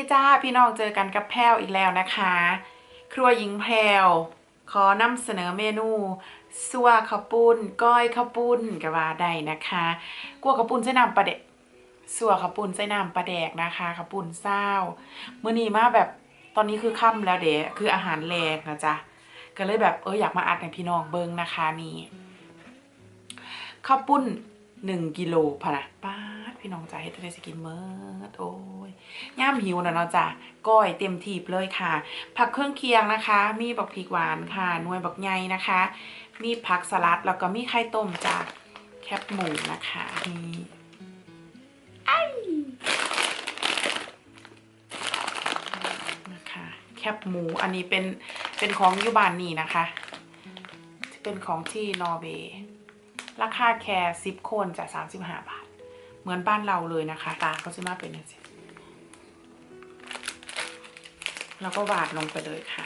ดีจ้าพี่น้องเจอกันกับแพรวอีกแล้วนะคะ ครัวหญิงแพรวขอนำเสนอเมนูซัวข้าวปุ้น ก้อยข้าวปุ้นก็ว่าได้นะคะกัวข้าวปุ้นใส่น้ำปลาเดกซัวข้าวปุ้นใส่น้ำปลาแดกนะคะข้าวปุ้นเศร้ามื้อนี้มาแบบตอนนี้คือค่ำแล้วเดะคืออาหารแรงนะจ๊ะก็เลยแบบเอออยากมาอัดให้พี่น้องเบิ่งนะคะนี่ข้าวปุ้น หนึ่งกิโลพะนะป้าดพี่น้องจ๋าเฮ็ดได้สกินเมื่อโอ้ยย่ามหิวนะเนาะจ้ะก้อยเต็มทีบเลยค่ะ ผักเครื่องเคียงนะคะ มีบักพริกหวานค่ะนวยบักใหญ่นะคะ มีผักสลัดแล้วก็มีไข่ต้มจากแคบหมูนะคะนี่ไอ้นะคะแคบหมูอันนี้เป็นเป็นของยูบานนี่นะคะ เป็นของที่นอร์เวย์ ราคาแค่สิบคนจะสามสิบห้าบาท เหมือนบ้านเราเลยนะคะ ตาเขาจะมาเป็นอย่างนี้แล้วก็วาดลงไปเลยค่ะ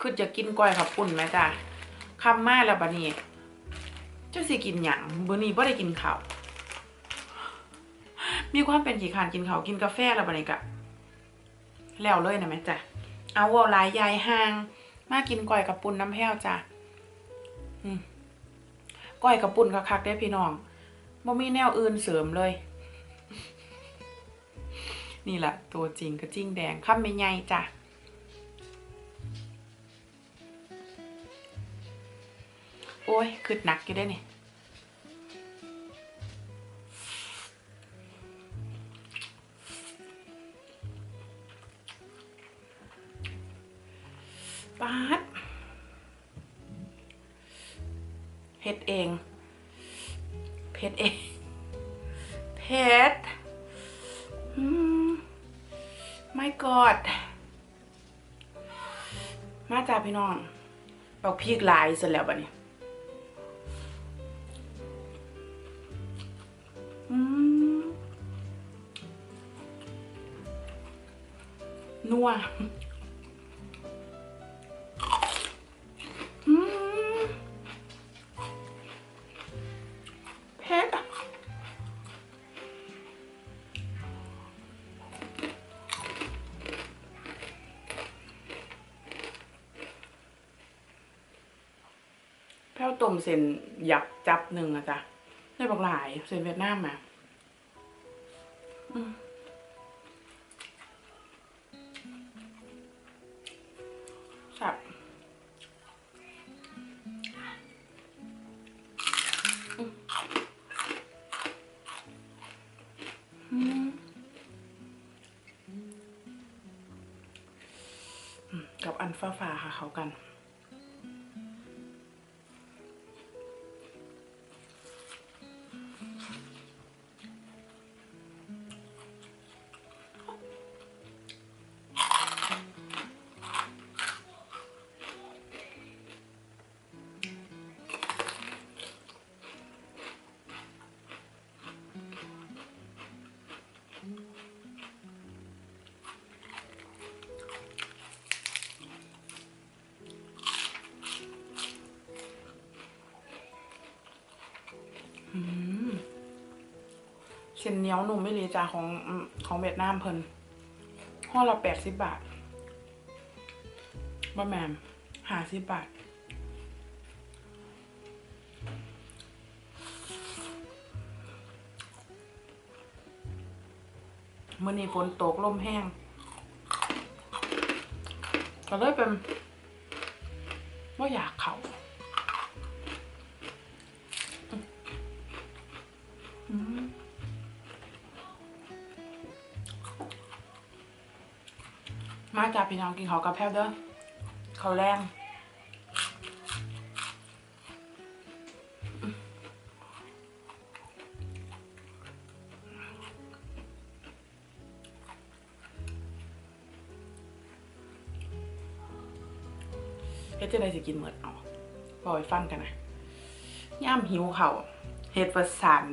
คือจะกินก้อยขับปุ่นไหมจ๊ะคำมาแล้วบะนี่เจ้าสิกินหยังบะนี่บ่ได้กินข้าวมีความเป็นขี่ขานกินข้าวกินกาแฟแล้วบะนี่กะแล้วเลยนะแม่จ้ะเอาวอลายยายห่าง มากินก้อยกับปุ่นน้ำแพ้วจ้ะ ก้อยกับปุ่นคักๆได้พี่น้องบ่มีแนวอื่นเสริมเลย นี่แหละตัวจริงกระจิ้งแดงข้ามไม่ใหญ่จ้ะโอ้ยคืดหนักอยู่ได้เนี่ย มาจ้าพี่น้องบอกพีกลายเสร็จแล้วบะเนี่ยนัว แพ้วต้มเส้นหยับจับหนึ่งอะจ้ะได้บอกหลายเส้นเวียดนามาอืมสับกับอันฟ้าฟ้าๆค่ะเขากัน เส้นเหนียวหนุ่มไม่เลยจ้าของของเวียดนามเพิ่นห่อละแปดสิบบาทบะแมมหาสิบบาทมื่อนี้ฝนตกลมแห้ง ก็เลยเป็นว่าอยากเขา พี่น้องกินเขาวกับแพวเด้อเขาวแรงเฮ็ดจะได้สิกินเหมือนเอาบอยฟังกันนะย่ามหิวเขาวเฮ็ดประสัน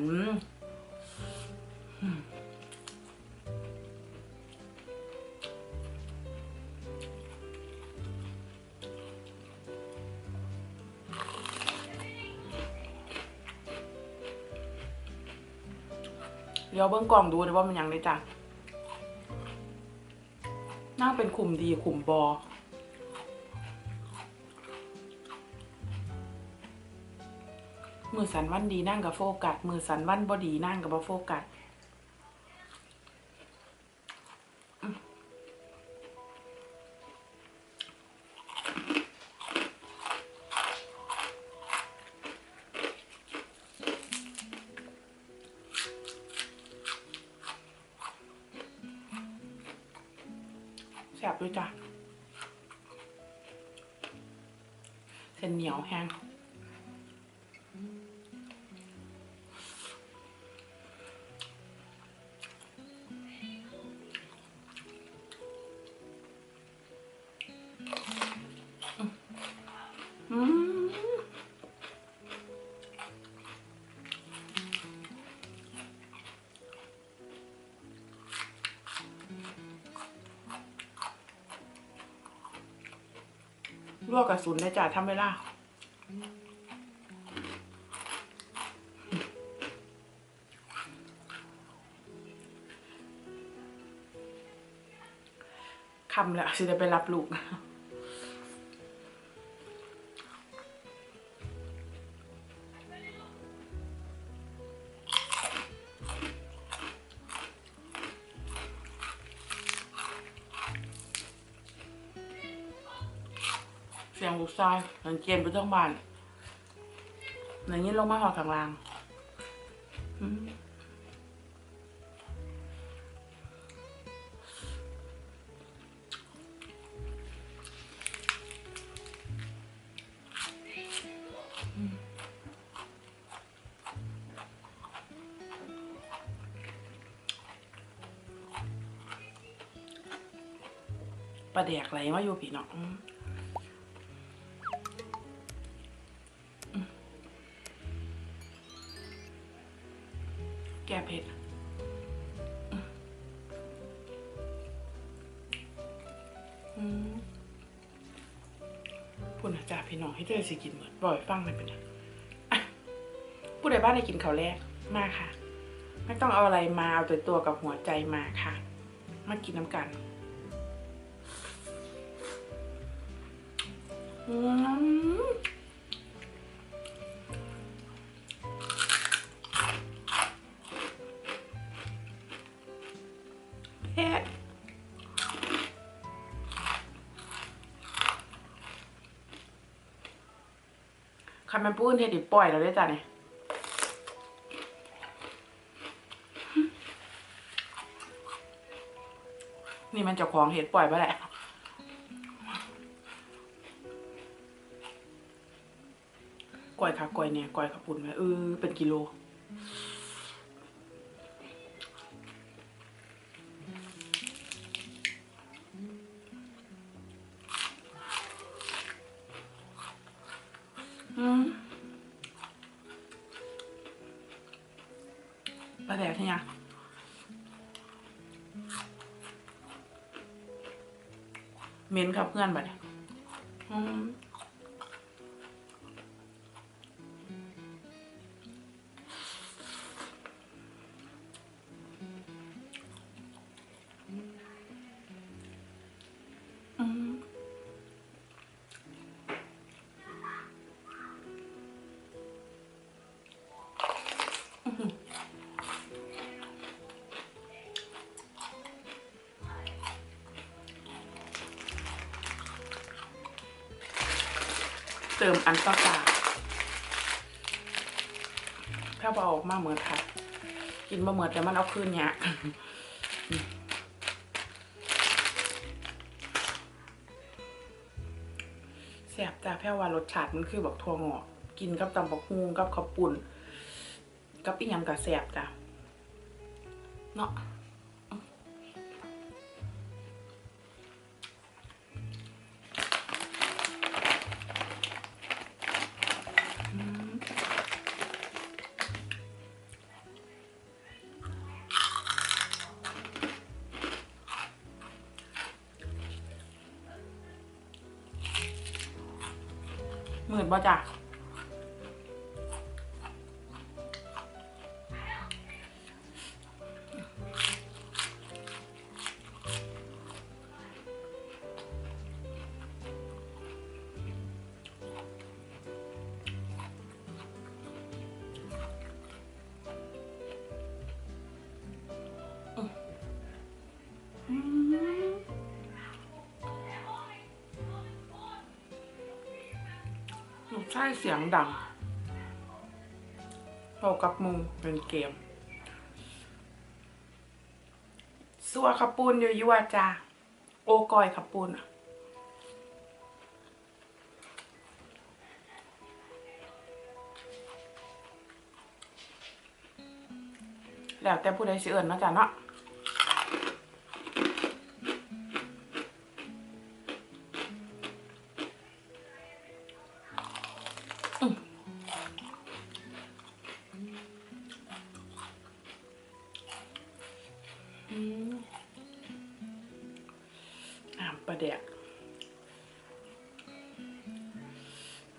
เดี๋ยวเบิ้งกล่องดูเลยว่ามันยังได้จ้ะนั่งเป็นขุมดีขุมบอมือสันวันดีนั่งกับโฟกัสมือสันวันบอดีนั่งกับบอโฟกัส ด้วยจ้ะเส้นเหนียวแห้ง วกกระสุนได้จ้ะทำเวลาคำแล้วสิได้ไปรับลูก ลูกชายเสียงเกมไปทั้งบ้านอย่างนี้ลงมาหอข้างล่างปลาแดกไหลมาอยู่พี่นาะอืม พูดนะจ่าพี่น้องให้เธอสิกินเหมือนบ่อยฟังมันเป็นอะผู้ใดบ้านได้กินเขาวแรกมาค่ะ ไม่ต้องเอาอะไรมาเอาแต่ตัวกับหัวใจมาค่ะ มากินน้ำกันอืม คันมันปูนเฮ็ดดิปล่อยแล้วได้จ้ะเนี่ยนี่มันเจะของเห็ดปล่อยไปแหละก่อยค่ะก่อยเนี่ยก่อยขับปุ่นไหมเออเป็นกิโล แบบนี้เหม็นครับเพื่อนบัดนี้ เติมอันต่อตาถ้าบออกมาเหมือนค่ะ กินบะเหมือนแต่มันเอาคืนเนี่ยแซ่บจ้าแพ่ว่ารสชาติมันคือแบบทั่วงอกกินกับตำบักฮุงกับข้าวปุ่นกับอีหยังกับแซ่บจ้ะเนาะ หมื่นบ่จ้ะ ช่เสียงดังเรากับมูเป็นเกมสัวขับปูนยั่วจ้าโอกอยขับปูนอะแล้วแต่ผู้ใดสิเอิญนาะจ้ะเนาะ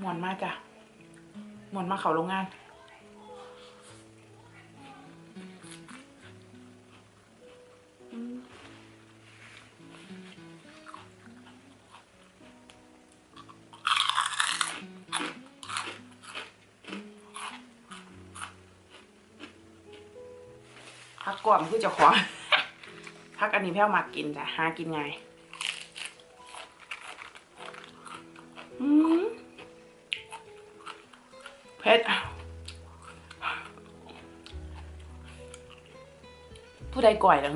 หมวนมาจ้ะหมวนมาเขาโรงงาน พักก่อนคือจะขอพักอันนี้แพ้วมากินจ้ะหากินไง ผ็ดผู้ใดก่อยล่ะ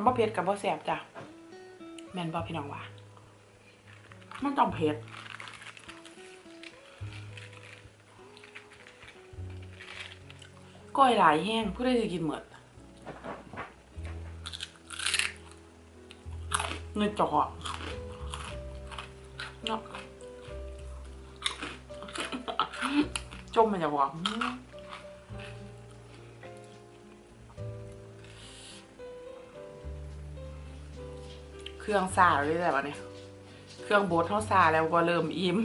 ำว่าเผ็ดกับว่าแสบจ้ะแม่นบ่พี่น้องว่ะมันต้องเผ็ดก้อยหลายแห้งผู้ใดจะกินเหมือดเงินจอกเนาะจมมันจะบอก เครื่องซาเลยแหละวะเนี่ยเครื่องโบดเท่าซาแล้วก็เริ่มอิ่ม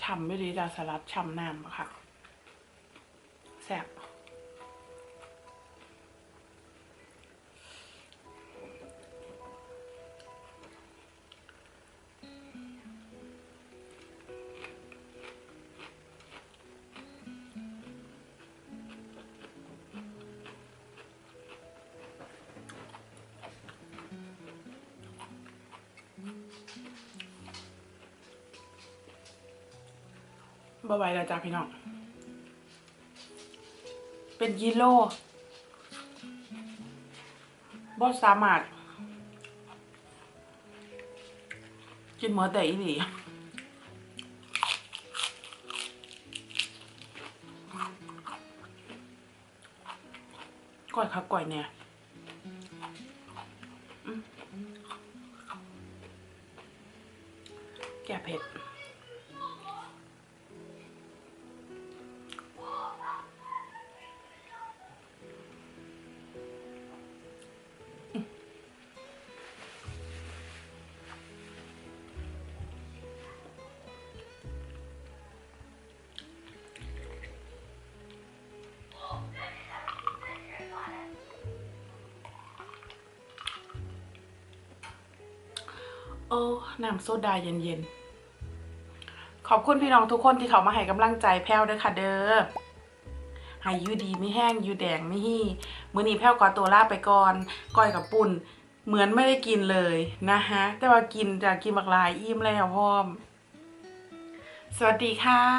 ช่ำไม่ดีดาสลัดช่ำน้ำอะค่ะ บ่ไหวแล้วจ้าพี่น้อง เป็นกิโลบ่สามารถ กินหมดแต่อีหลีก่อยครับก่อยเนี่ยแก่เผ็ด โอ้น้ำโซดาเย็นๆ ขอบคุณพี่น้องทุกคนที่เขามาให้กำลังใจแพ้วด้วยค่ะเด้อให้อยูดีไม่แห้งยูแดงไม่ฮี่มือนี้แพ้วกอตัวลาไปก่อนก้อยกับปุ่น เหมือนไม่ได้กินเลยนะฮะ แต่ว่ากินจะกินบักลายอิ่มแล้วพร้อม สวัสดีค่ะ